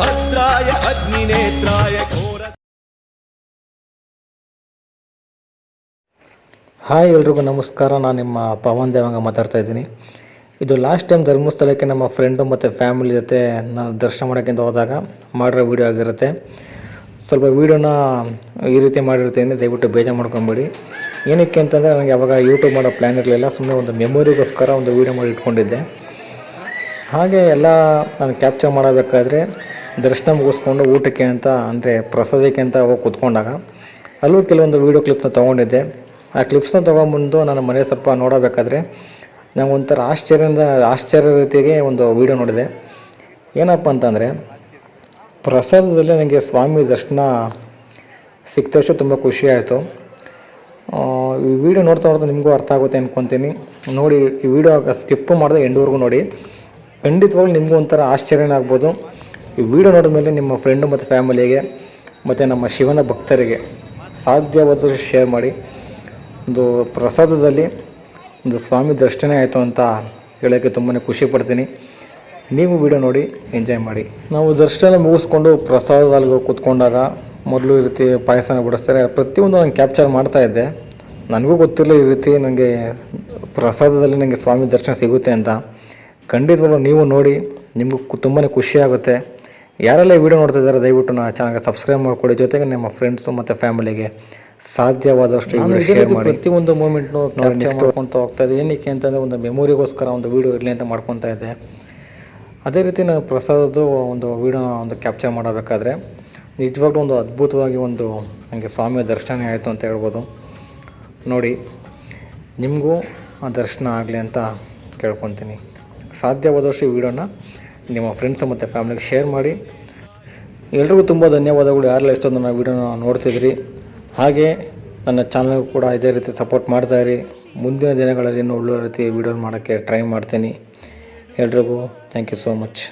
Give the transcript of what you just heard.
ಭದ್ರಾಯ ಅಗ್ನಿ ನೇತ್ರಾಯ ಹಾಯ್ ಎಲ್ರಿಗೂ ನಮಸ್ಕಾರ, ನಾನು ನಿಮ್ಮ ಪವನ್ ದೇವಂಗ ಮಾತಾಡ್ತಾ ಇದ್ದೀನಿ. ಇದು ಲಾಸ್ಟ್ ಟೈಮ್ ಧರ್ಮಸ್ಥಳಕ್ಕೆ ನಮ್ಮ ಫ್ರೆಂಡು ಮತ್ತು ಫ್ಯಾಮಿಲಿ ಜೊತೆ ನಾನು ದರ್ಶನ ಮಾಡೋಕ್ಕಿಂತ ಹೋದಾಗ ಮಾಡಿರೋ ವೀಡಿಯೋ ಆಗಿರುತ್ತೆ. ಸ್ವಲ್ಪ ವೀಡಿಯೋನ ಈ ರೀತಿ ಮಾಡಿರ್ತೀನಿ, ದಯವಿಟ್ಟು ಬೇಜಾರು ಮಾಡ್ಕೊಂಬಿಡಿ. ಏನಕ್ಕೆ ಅಂತಂದರೆ ನನಗೆ ಅವಾಗ ಯೂಟ್ಯೂಬ್ ಮಾಡೋ ಪ್ಲ್ಯಾನ್ ಇರಲಿಲ್ಲ ಸುಮ್ಮನೆ ಒಂದು ಮೆಮೊರಿಗೋಸ್ಕರ ಒಂದು ವೀಡಿಯೋ ಮಾಡಿ ಇಟ್ಕೊಂಡಿದ್ದೆ. ಹಾಗೆ ಎಲ್ಲ ನಾನು ಕ್ಯಾಪ್ಚರ್ ಮಾಡಬೇಕಾದ್ರೆ ದರ್ಶನ ಮುಗಿಸ್ಕೊಂಡು ಊಟಕ್ಕೆ ಅಂತ, ಅಂದರೆ ಪ್ರಸಾದಕ್ಕೆ ಅಂತ ಹೋಗಿ ಕೂತ್ಕೊಂಡಾಗ, ಅಲ್ಲೂ ಕೆಲವೊಂದು ವೀಡಿಯೋ ಕ್ಲಿಪ್ನ ತೊಗೊಂಡಿದ್ದೆ. ಆ ಕ್ಲಿಪ್ಸ್ನ ತೊಗೊಂಬಂದು ನಾನು ಮನೆ ಸ್ವಲ್ಪ ನೋಡಬೇಕಾದ್ರೆ, ನಂಗೆ ಒಂಥರ ಆಶ್ಚರ್ಯದಿಂದ ಆಶ್ಚರ್ಯ ರೀತಿಗೆ ಒಂದು ವೀಡಿಯೋ ನೋಡಿದೆ. ಏನಪ್ಪ ಅಂತಂದರೆ, ಪ್ರಸಾದದಲ್ಲಿ ನನಗೆ ಸ್ವಾಮಿ ದರ್ಶನ ಸಿಕ್ತಷ್ಟು ತುಂಬ ಖುಷಿಯಾಯಿತು ಈ ವಿಡಿಯೋ ನೋಡ್ತಾ ನೋಡ್ತಾ ನಿಮಗೂ ಅರ್ಥ ಆಗುತ್ತೆ ಅಂದ್ಕೊತೀನಿ ನೋಡಿ, ಈ ವಿಡಿಯೋ ಸ್ಕಿಪ್ಪು ಮಾಡಿದೆ ಎಂಡೂವರೆಗೂ ನೋಡಿ. ಖಂಡಿತವಾಗ್ಲೂ ನಿಮಗೂ ಒಂಥರ ಆಶ್ಚರ್ಯನೇ ಆಗ್ಬೋದು. ಈ ವಿಡಿಯೋ ನೋಡಿದ ಮೇಲೆ ನಿಮ್ಮ ಫ್ರೆಂಡು ಮತ್ತು ಫ್ಯಾಮಿಲಿಗೆ ಮತ್ತು ನಮ್ಮ ಶಿವನ ಭಕ್ತರಿಗೆ ಸಾಧ್ಯವಾದಷ್ಟು ಶೇರ್ ಮಾಡಿ. ಒಂದು ಪ್ರಸಾದದಲ್ಲಿ ಒಂದು ಸ್ವಾಮಿ ದರ್ಶನ ಆಯಿತು ಅಂತ ಹೇಳೋಕ್ಕೆ ತುಂಬಾ ಖುಷಿ ಪಡ್ತೀನಿ. ನೀವು ವಿಡಿಯೋ ನೋಡಿ ಎಂಜಾಯ್ ಮಾಡಿ. ನಾವು ದರ್ಶನ ಮುಗಿಸ್ಕೊಂಡು ಪ್ರಸಾದದಲ್ಲಿ ಕೂತ್ಕೊಂಡಾಗ ಮೊದಲು ಈ ರೀತಿ ಪಾಯಸನ ಬಿಡಿಸ್ತಾರೆ. ಪ್ರತಿಯೊಂದು ನಾನು ಕ್ಯಾಪ್ಚರ್ ಮಾಡ್ತಾ ಇದ್ದೆ. ನನಗೂ ಗೊತ್ತಿಲ್ಲ ಈ ರೀತಿ ನನಗೆ ಪ್ರಸಾದದಲ್ಲಿ ನನಗೆ ಸ್ವಾಮಿ ದರ್ಶನ ಸಿಗುತ್ತೆ ಅಂತ. ಖಂಡಿತವಾಗ್ಲೂ ನೀವು ನೋಡಿ, ನಿಮಗೂ ತುಂಬಾ ಖುಷಿ ಆಗುತ್ತೆ. ಯಾರೆಲ್ಲ ಈ ವಿಡಿಯೋ ನೋಡ್ತಾ ಇದ್ದಾರೆ ದಯವಿಟ್ಟು ನಾನು ಚಾನಲ್ಗೆ ಸಬ್ಸ್ಕ್ರೈಬ್ ಮಾಡಿಕೊಡಿ ಜೊತೆಗೆ ನಿಮ್ಮ ಫ್ರೆಂಡ್ಸು ಮತ್ತು ಫ್ಯಾಮಿಲಿಗೆ ಸಾಧ್ಯವಾದಷ್ಟು ಪ್ರತಿಯೊಂದು ಮೂಮೆಂಟ್ನು ಕ್ಯಾಪ್ಚರ್ ಮಾಡ್ಕೊತ ಹೋಗ್ತಾ ಇದೆ ಏನಕ್ಕೆ ಅಂತಂದರೆ ಒಂದು ಮೆಮೊರಿಗೋಸ್ಕರ ಒಂದು ವೀಡಿಯೋ ಇರಲಿ ಅಂತ ಮಾಡ್ಕೊತಾ ಇದ್ದೆ. ಅದೇ ರೀತಿ ನಾನು ಪ್ರಸಾದದ್ದು ಒಂದು ವೀಡಿಯೋನ ಒಂದು ಕ್ಯಾಪ್ಚರ್ ಮಾಡಬೇಕಾದ್ರೆ ನಿಜವಾಗ್ಲೂ ಒಂದು ಅದ್ಭುತವಾಗಿ ಒಂದು ನನಗೆ ಸ್ವಾಮಿಯ ದರ್ಶನ ಆಯಿತು ಅಂತ ಹೇಳ್ಬೋದು. ನೋಡಿ ನಿಮಗೂ ಆ ದರ್ಶನ ಆಗಲಿ ಅಂತ ಕೇಳ್ಕೊತೀನಿ. ಸಾಧ್ಯವಾದಷ್ಟು ಈ ವಿಡಿಯೋನ ನಿಮ್ಮ ಫ್ರೆಂಡ್ಸ್ ಮತ್ತು ಫ್ಯಾಮಿಲಿಗೆ ಶೇರ್ ಮಾಡಿ. ಎಲ್ರಿಗೂ ತುಂಬ ಧನ್ಯವಾದಗಳು. ಯಾರೆಲ್ಲ ಎಷ್ಟೊಂದು ನಾವು ವೀಡಿಯೋನ ನೋಡ್ತಿದ್ರಿ, ಹಾಗೆ ನನ್ನ ಚಾನಲ್ಗೂ ಕೂಡ ಇದೇ ರೀತಿ ಸಪೋರ್ಟ್ ಮಾಡ್ತಾಯಿರಿ ಮುಂದಿನ ದಿನಗಳಲ್ಲಿ ಇನ್ನೂ ಒಳ್ಳೆಯ ರೀತಿ ವೀಡಿಯೋ ಮಾಡೋಕ್ಕೆ ಟ್ರೈ ಮಾಡ್ತೀನಿ. ಎಲ್ರಿಗೂ ಥ್ಯಾಂಕ್ ಯು ಸೋ ಮಚ್